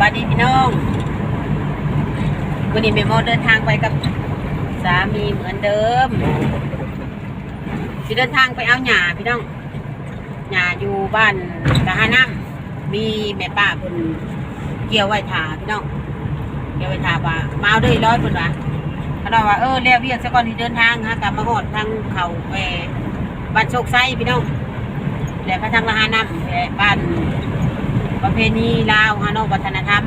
บายดีพี่น้องวันนี้เมโมเดินทางไปกับสามีเหมือนเดิมที่เดินทางไปเอาหญ้าพี่น้องหญ้าอยู่บ้านกะหาน้ำมีแม่ป้าเพิ่นเกี่ยวไว้ถาพี่น้องเกี่ยวไว้ถาว่ามาเอาด้อร้อยเพิ่นว่าเขาบอกว่าเออเรียกเวียกซะก่อนที่เดินทางฮะกลับมาหอดทางเขาไปบ้านโชคไซพี่น้องแล้วพระทางละหาน้ำและบ้าน ประเพณีลาวฮานอวัฒนธรรม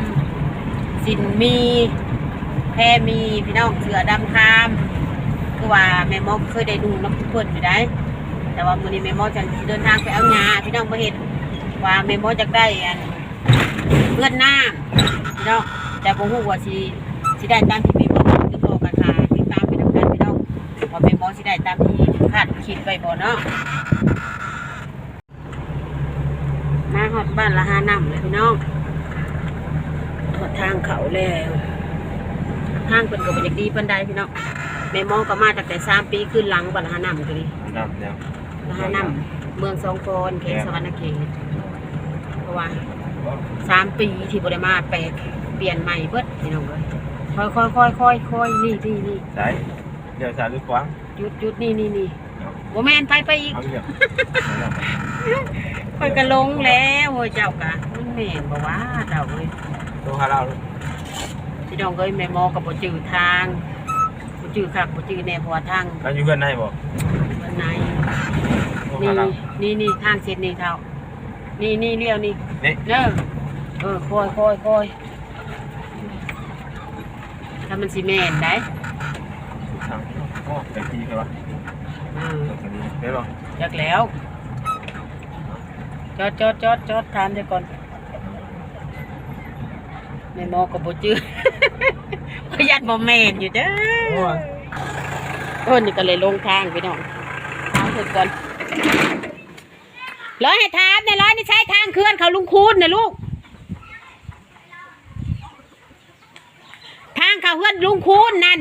สินมี แพรมีพี่น้องเสือดำคามคือว่าแม่มอเคยได้ดูน้ำเพิ่นอยู่ได้ แต่ว่ามื้อนี้แม่มอจะเดินทางไปเอาหญ้าพี่น้องมาเห็นว่าแม่มอจะได้อันเพื่อนน้ำพี่น้องแต่บ่ฮู้ว่าสิสิได้ตามที่แม่มอบอกหรือกันค่ะติดตามไปนำกันพี่น้องว่าแม่มอสิได้ตามที่คาดคิดไว้บ่เนาะ หอดบ้านละห้าน้ำเลยพี่น้องหอดทางเขาแล้วทางเป็นกับอย่างดีปันไดพี่น้องแม่หมอก็มาตั้งแต่สามปีขึ้นหลังบ้านละห้าน้ำกันเลยน้ำแล้วละห้าน้ำเมืองสองคอนเขตสวรรณเขตเพราะว่าสามปีที่บริมาแปลกเปลี่ยนใหม่เบิดพี่น้องเลยค่อยค่อยค่อยค่อยค่อยนี่นี่นี่สายเดี๋ยวสายลึกกว้างหยุดหยุดนี่นี่นี่โมแมนไปไปอีกเอาเรื่อง ค่อยกระลงแล้วโอ้ยเจ้ากะมันแม่นบอกว่าเจ้าเอ้ยตัวฮาเราพี่น้องเอ้ยแม่หมอกับบ่จือทางบ่จือคักบ่จือแน่เพราะว่าทางการอยู่เพื่อนให้บอกมันในตัวนี่ฮาเรานี่นี่ทางเส้นนี่เท่านี่นี่เลี้ยวนี่นี่เด้อเออคอยคอยคอยถ้ามันสิแม่นได้ทางโอ้ไปทีไปวะอ่าตรงนี้ได้บอกจักแล้ว จอดจอดจอดจอดถามเดี๋ยวก่อนแม่หมอกับบ่จือพยันบ่แม่นอยู่เด้อเพิ่นนี่ก็เลยลงทางพี่น้องทางเพิ่นก่อนร้อยให้ถามเนี่ยร้อยนี่ใช้ทางเคลื่อนเขาลุงคูนนะลูก ทางเขาเพื่อนลุงคูนนั่น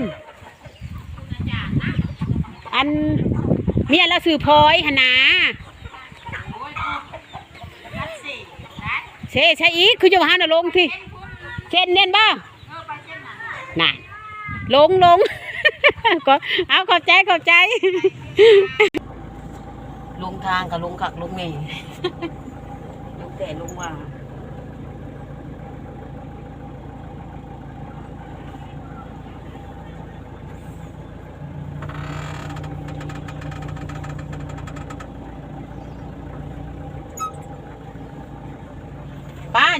อันเมียเราสื่อพลอยหนนา เช่ใช่อีกคือจะมาหาน่ะลงที่เช่นเน้นบ้างน่ะลงลงก็เอาขอบใจขอบใจ ลงทางกับลงขักลงนี่ลงแต่ลงว่าป้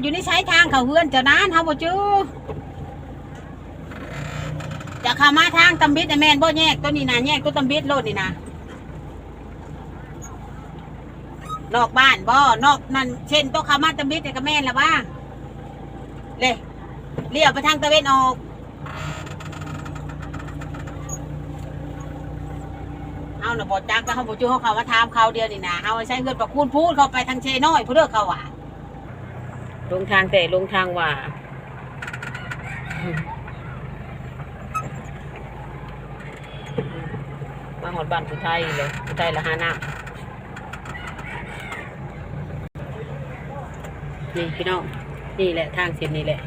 อยู่ในใช้ทางเขาเฮือนเจะนานเขาบ่จื้อจะเข้ามาทางตำบิดไอแมนบ่แยกตัวนี้นะแยกตัวตำบิดโลดนี่นะนอกบ้านบ่นอกนั่นเช่นตัวเข้ามาตำบิดเนี่ยก็แม่นละว่าเลยเลี้ยวไปทางตะเวนออกเอาหน่ะบอจักแล้วเขาบอกจูเขาเขามาถามเขาเดียวนี่นะเอาใช้เงินประคูณพูดเขาไปทางเชน้อยเพื่อเขาว่า ลงทางแต่ลงทางว่ามาหอดบ้านผู้ไทยเลยผู้ไทยละห้าน้ำนี่พี่น้องนี่แหละทางเส้นนี่แหละ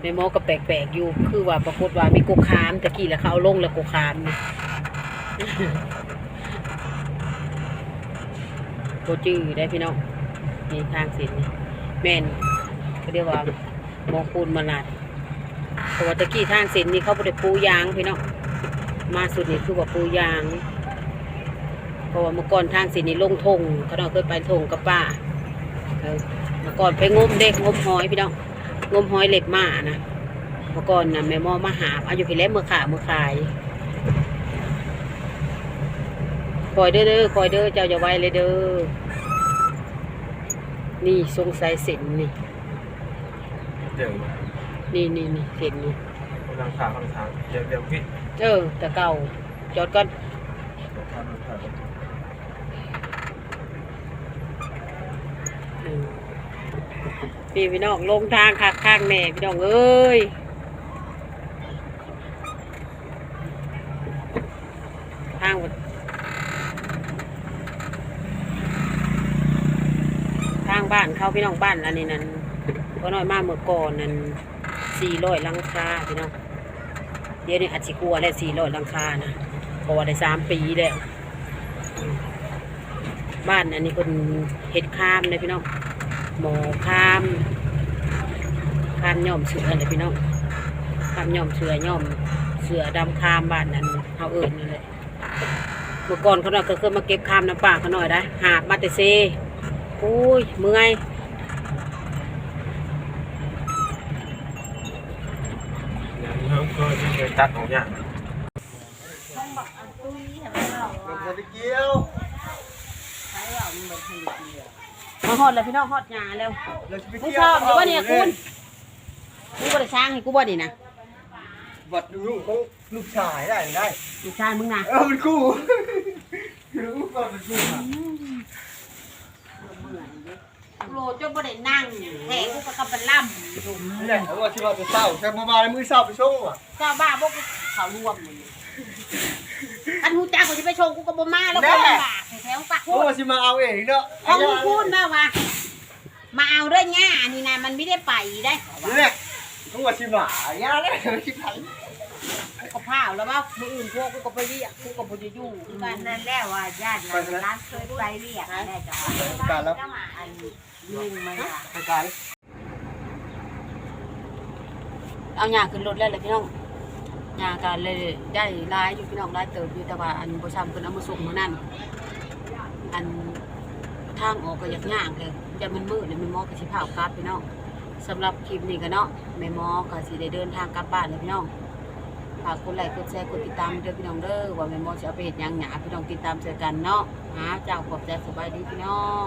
ในมอก็แปลกๆอยู่ คือว่าปรากฏว่ามีกุคามตะกี้แล้วเขาเอาลงแล้วกุคามนี่โบจื้อได้พี่น้องนี่ทางเส้นนี่แม่น เขาเรียกว่าหมอคูณมานาดเพราะว่าตะกี้ทางเส้นนี่เขาบริปูยางพี่น้องมาสุดนี่คือว่าปูยางเพราะว่าเมื่อก่อนทางสินี่ลงทงเขาเราเคยไปทงกับป้าเมื่อก่อนไปงมเด็กงมหอยพี่น้องงมหอยเหล็กมานะเมื่อก่อนนะแม่หมอมาหาอายู่พี่แล้วเมื่อขาเมื่อขายคอยเด้อเด้อคอยเด้อเจ้าอย่าไว้เลยเด้อนี่ทรงสายเส้นนี่ เดี๋ยวนี่นี่นี่เส้นนี่กำลังทางกำลังทางเดี๋ยวเดี๋ยวพี่เออแต่เก่าจอดก่อนทางทางอืมพี่พี่น้องลงทางคักข้างแม่พี่น้องเอ้ยทางวัดทางบ้านเขาพี่น้องบ้านอันนี้นั่นพ อก็น้อยมากเมื่อก่อนนั้นสี่ร้อยลังคาพี่น้องเดี๋ยวนี้อาจจะกลัวแล้วสี่ร้อยลังคานะเพราะว่าได้สามปีแล้วบ้านอันนี้เป็นเห็ดข้ามเลยพี่น้องหมอข้ามข้ามย่อมเสือเลยพี่น้องข้ามย่อมเสือย่อมเสือดำข้ามบ้านนั้นเขาเอิญนั่นแหละเมื่อก่อนเขาหน่อยก็เคยมาเก็บข้ามน้ำป่าเขาหน่อยได้หาบมาแต่เซอุ้ยเมื่อย ดี๋ยวนี้เขาก็จะไปตัดออกเนี่ยจะไปเกี่ยวมาฮอดแล้วพี่น้องฮอดหยาแล้วเราจะไปกูเกี่ยวชอบอยู่ว่าเนี่ยคุณกูบ่ได้สร้างให้กูบ่นี่นะวัดดูลูกของลูกชายได้ได้ลูกชายมึงนะเออมันคู่ลูกก็เป็นคู่ค่ะ โลจนบ่ได้นั่งแท้กูก็กำลังล่ำนี่แหละเอาว่าที่ว่าจะเศร้าใช้มาบายมือเศร้าไปส่งว่ะเจ้าบ้าบ่กูเขารวมมึงอันฮู้จักกูสิไปชงกูก็บ่มาแล้วกูลำบากแท้ๆปะเพราะว่าสิมาเอาเองเนาะของมึงพูดนะว่ามาเอาเรื่องง่านี่นะมันไม่ได้ไปได้นี่แหละเพราะว่าสิมาอย่าเลยสิไปกูก็พาวแล้วว่ามื้ออื่นพวกกูก็ไปเรียกกูก็บ่ได้อยู่คือกันนั่นแหละว่าญาติร้านเคยไปเรียกแม่จ้ะการแล้วก็มาอัน ลุงมาอะไปการเอาหญ้าขึ้นรถแล้วเลยพี่น้องหญ้าก็เลยได้หลายอยู่พี่น้องหลายเติบอยู่แต่ว่าอันบ่ซ้ำเพิ่นเอามาส่งมื้อนั้นอันทางออกก็ยากยากเลยจะมันมืดเลยม่หมอก็สิพาเอากลับพี่น้องสำหรับคลิปนี้ก็เนาะแม่มอก็สิได้เดินทางกลับบ้านเลยพี่น้องฝากกดไลค์กดแชร์กดติดตามเด้อพี่น้องเด้อว่าแม่มอสิเอาไปเฮ็ดหยังหยาพี่น้องติดตามเจอกันเนาะหาเจ้าขอบใจสบายดีพี่น้อง